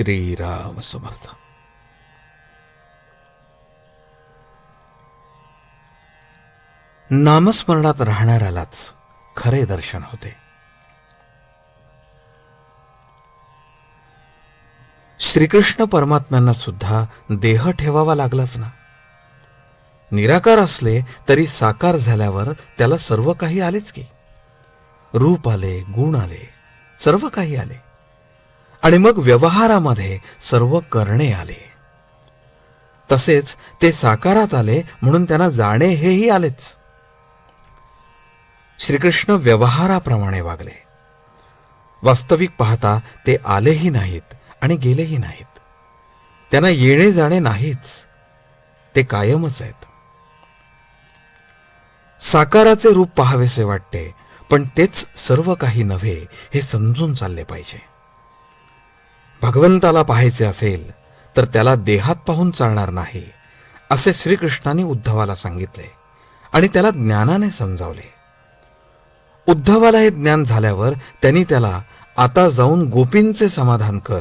श्रीराम समर्थ. नामस्मरणात राहणाऱ्यालाच खरे दर्शन होते. श्रीकृष्ण परमात्म्यांना सुद्धा देह ठेवावा लागलाच ना. निराकार असले तरी साकार झाल्यावर त्याला सर्व काही आलेच की. रूप आले गुण आले सर्व काही आले. आणि मग व्यवहारामध्ये सर्व करणे आले. तसेच ते साकारात आले म्हणून त्यांना जाणे हेही आलेच. श्रीकृष्ण व्यवहाराप्रमाणे वागले. वास्तविक पाहता ते आलेही नाहीत आणि गेलेही नाहीत. त्यांना येणे जाणे नाहीच. ते कायमच आहेत. साकाराचे रूप पाहावेसे वाटते पण तेच सर्व काही नव्हे हे समजून चालले पाहिजे. भगवंताला पाहायचे असेल तर त्याला देहात पाहून चालणार नाही असे श्रीकृष्णाने उद्धवाला सांगितले आणि त्याला ज्ञानाने समजावले. उद्धवाला हे ज्ञान झाल्यावर त्यांनी त्याला आता जाऊन गोपींचे समाधान कर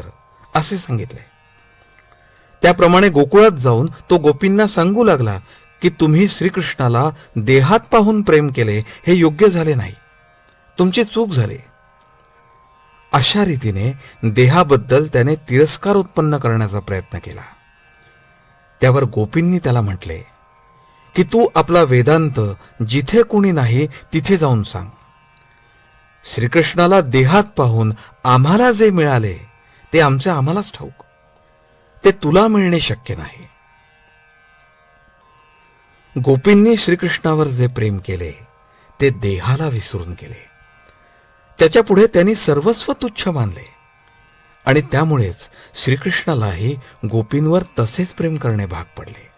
असे सांगितले. त्याप्रमाणे गोकुळात जाऊन तो गोपींना सांगू लागला की तुम्ही श्रीकृष्णाला देहात पाहून प्रेम केले हे योग्य झाले नाही. तुमची चूक झाली. अशा रीतीने देहाबद्दल त्याने तिरस्कार उत्पन्न करण्याचा प्रयत्न केला. त्यावर गोपींनी त्याला म्हटले की तू आपला वेदांत जिथे कोणी नाही तिथे जाऊन सांग. श्रीकृष्णाला देहात पाहून आम्हाला जे मिळाले ते आमचे आम्हालाच ठाऊक. ते तुला मिळणे शक्य नाही. गोपींनी श्रीकृष्णावर जे प्रेम केले ते देहाला विसरून केले त्याच्या पुढे त्यांनी सर्वस्व तुच्छ मानले. आणि त्यामुळेच श्रीकृष्णालाही गोपींवर तसेच प्रेम करणे भाग पडले.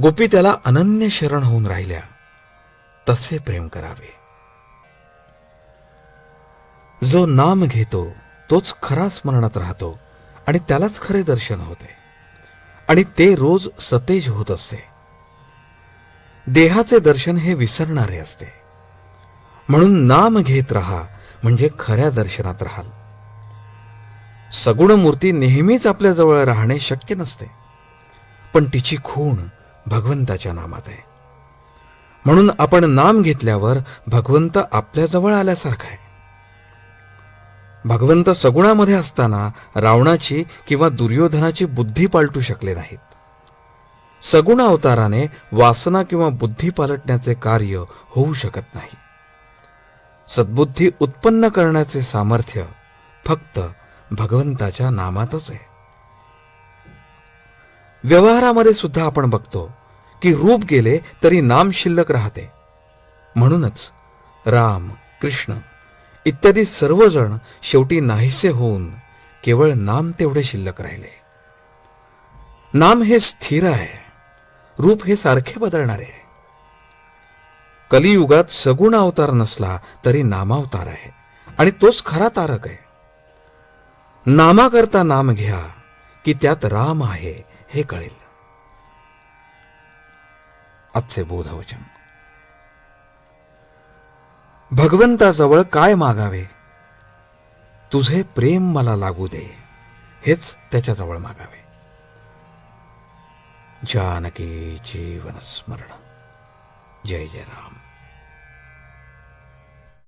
गोपी त्याला अनन्य शरण होऊन राहिल्या. तसे प्रेम करावे. जो नाम घेतो तोच खरा स्मरणात राहतो आणि त्यालाच खरे दर्शन होते. आणि ते रोज सतेज होत असते. देहाचे दर्शन हे विसरणारे असते. म्हणून नाम घेत राहा म्हणजे खऱ्या दर्शनात राहाल. सगुण मूर्ती नेहमीच आपल्या जवळ राहणे शक्य नसते. पण तिची खूण भगवंताच्या नामात आहे. म्हणून आपण नाम घेतल्यावर भगवंत आपल्या जवळ आल्यासारखा आहे. भगवंत सगुणामध्ये असताना रावणाची किंवा दुर्योधनाची बुद्धी पालटू शकले नाहीत. सगुण अवताराने वासना किंवा बुद्धी पालटण्याचे कार्य होऊ शकत नाही. सद्बुद्धी उत्पन्न करण्याचे सामर्थ्य फक्त भगवंताच्या नामातच आहे. व्यवहारामध्ये सुद्धा आपण बघतो की रूप गेले तरी नाम शिल्लक राहते. म्हणूनच राम कृष्ण इत्यादी सर्वजण शेवटी नाहीसे होऊन केवळ नाम तेवढे शिल्लक राहिले. नाम हे स्थिर आहे. रूप हे सारखे बदलणारे आहे. कलियुगात सगुण अवतार नसला तरी नामावतार आहे. आणि तोच खरा तारक आहे. नामाकरता नाम घ्या की त्यात राम आहे हे कळेल. आजचे बोधवचन. भगवंताजवळ काय मागावे? तुझे प्रेम मला लागू दे हेच त्याच्याजवळ मागावे. जानकी जीवन स्मरण. जय जय राम.